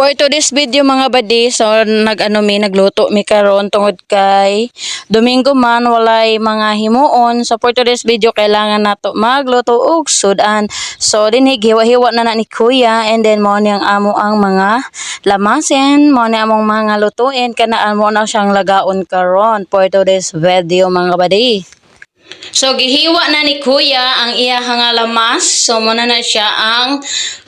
For today's video mga badi, so nag-ano mi, nagluto mi karon tungod kay Domingo man walay mga himuon. So for today's video kailangan nato magluto og sudan. So dinhi hiwa-hiwa na na ni Kuya and then mo ni ang amo ang mga lamasin, mo ni among mga lutuin kana amo na siyang lagaon karon for today's video mga badi. So gihiwa na ni Kuya ang iya nga lamas. So muna na siya ang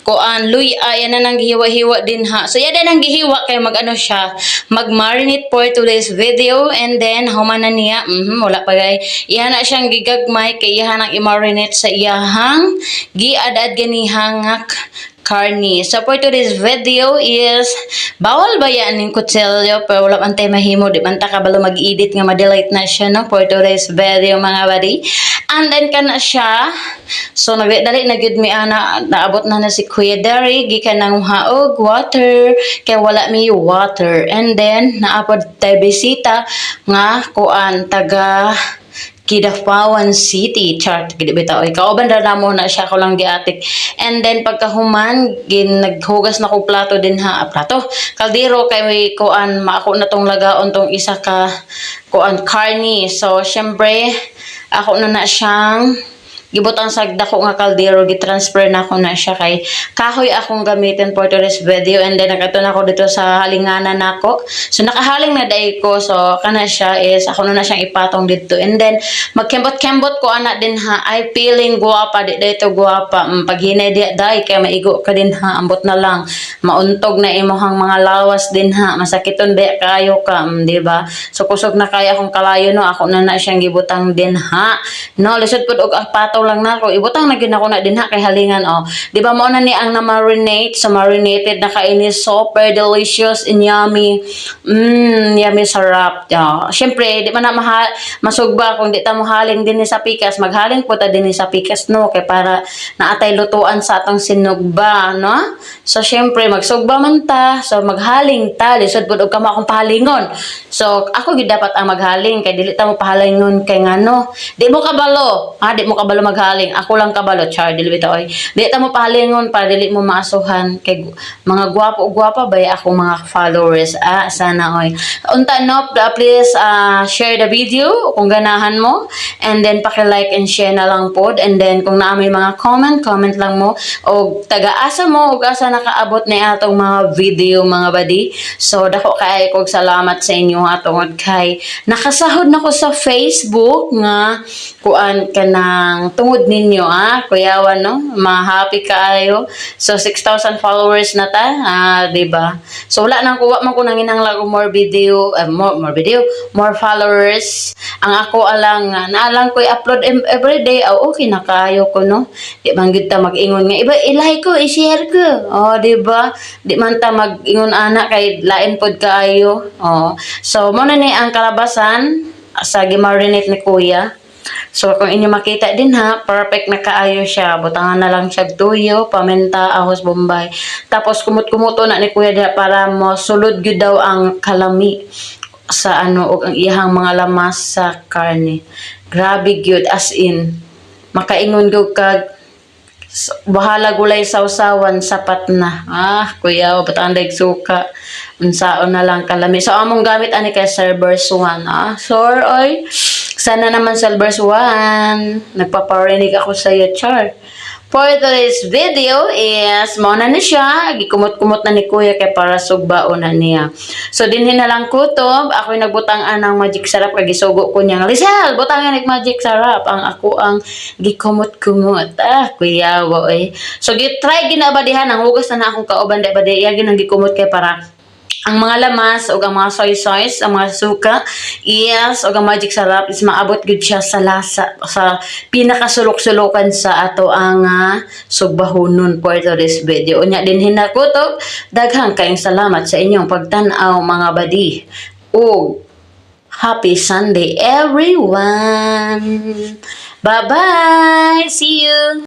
kuan luy ayan na nang gihiwa-hiwa din ha. So yan ang gihiwa kay magano siya mag-marinate for today's video and then human na niya mhm wala pa gay iya na siyang gigagmay kay iya nang i-marinate sa iyahang giadad ganihang karni. So for today's video is bawal ba yan ng kutsilyo pero wala man tayo mahimo di man ta kabalo mag-edit nga ma-delete na siya no? For today's video mga badi. And then kana siya. So nagdali na gid mi ana naabot na na si Kuya Derry. Gikan nang haog water. Kay wala mi water. And then naapod tayo bisita nga kuan taga Kidapawan City chart gid bitaw kauban ra na mo na siya ko lang giatik. And then pagkahuman gin naghugas na ko plato din ha ah, plato. Kaldero kay may kuan maako na tong lagaon tong isa ka kuan carni so syempre ako na na siyang gibutang sa dako nga kaldero gitransfer na ako na siya. Kay kahoy akong gamitin for today's video and then nakato na ako dito sa halinganan nako so nakahaling na dai ko. So kana siya is ako na na siyang ipatong dito. And then magkembot-kembot ko ana din ha. I feeling guwapa di dito guwapa. Mm, pag hinay di dai kay maigo ka din ha. Ambot na lang. Mauntog na imong mga lawas din ha. Masakiton di kayo ka mm, di ba? So kusog na kaya akong kalayo no. Ako na na siyang gibutang din ha. No lisod pud og apato lang nako ibutang na gyud ako na din ha kay halingan oh. Di ba mo na ni ang na marinate so marinated na kaini super delicious and yummy. Mm yummy sarap. Oh. syempre di man na mahal masugba kung di ta mo haling din sa pikas. Maghaling po ta din sa pikas no? Kay para naatay lutuan sa atong sinugba no? So syempre magsugba man ta. So maghaling ta. Lisod pud og kamo akong pahalingon. So ako gid dapat ang maghaling. Kay dili ta mo pahalingon kay ngano. Di mo kabalo. Ha di mo kabalo maghaling. Ako lang kabalo char dili bitaw di ta mo pahalingon para dili mo maasuhan kay mga gwapo gwapa bay ako mga followers? Ah sana oy. Unta no please uh, share the video kung ganahan mo. And then paki-like and share na lang pod. And then kung naa mga comment comment lang mo. O taga-asa mo ug asa nakaabot ni atong mga video mga badi. So dako kay kog salamat sa inyo tungod kay nakasahod na ko sa Facebook nga kuan kanang tungod ninyo ah kuyawan no? Ma-happy kaayo. So 6,000 followers na ta ah di ba so wala nang kuwa man ko nang inanglag og more video eh, more, more video more followers. Ang ako alang nga naalang ko i-upload em- every day oh, okay na kayo ko no? Di man gyud ta mag-ingon nga iba i-like ko i-share ko. Oh di ba di man ta mag-ingon ana kay lain pod kaayo. Oh so mo na ni ang kalabasan sa gimarinate ni kuya So kung inyo makita din ha, perfect na kaayo siya. Butangan na lang siya tuyo, paminta, ahos, bombay. Tapos kumut-kumuto na ni Kuya diha para mo sulod gyud daw ang kalami sa ano og ang iyahang mga lamas sa karne. Grabe gyud as in makaingon gyud kag bahala gulay sausawan sapat na. Ah, kuya, bataan dag suka. Unsaon na lang kalami. So among gamit ani kay servers 1. Ah, sure oy. Sana naman servers 1. Nagpaparinig ako sa iyo, Char. For today's video is mo na ni siya, gikumot-kumot na ni Kuya kay para sugbaon na niya. So dinhin na lang kutob, ako nagbutang anang magic sarap kay gisugo ko niya. Lisel, butang nga magic sarap ang ako ang gikumot-kumot. Ah, kuya boy. So gitry ginabadihan ang hugas na na akong kauban badi iya ginang gikumot kay para ang mga lamas o ang mga soy sauce, ang mga suka, yes, o ang magic sarap is maabot gud siya sa lasa sa pinakasulok-sulukan sa ato ang uh, sugbahonon for today's video. Unya din hinakutob, daghang kayong salamat sa inyong pagtan-aw mga badi. O happy Sunday everyone. Bye-bye. See you.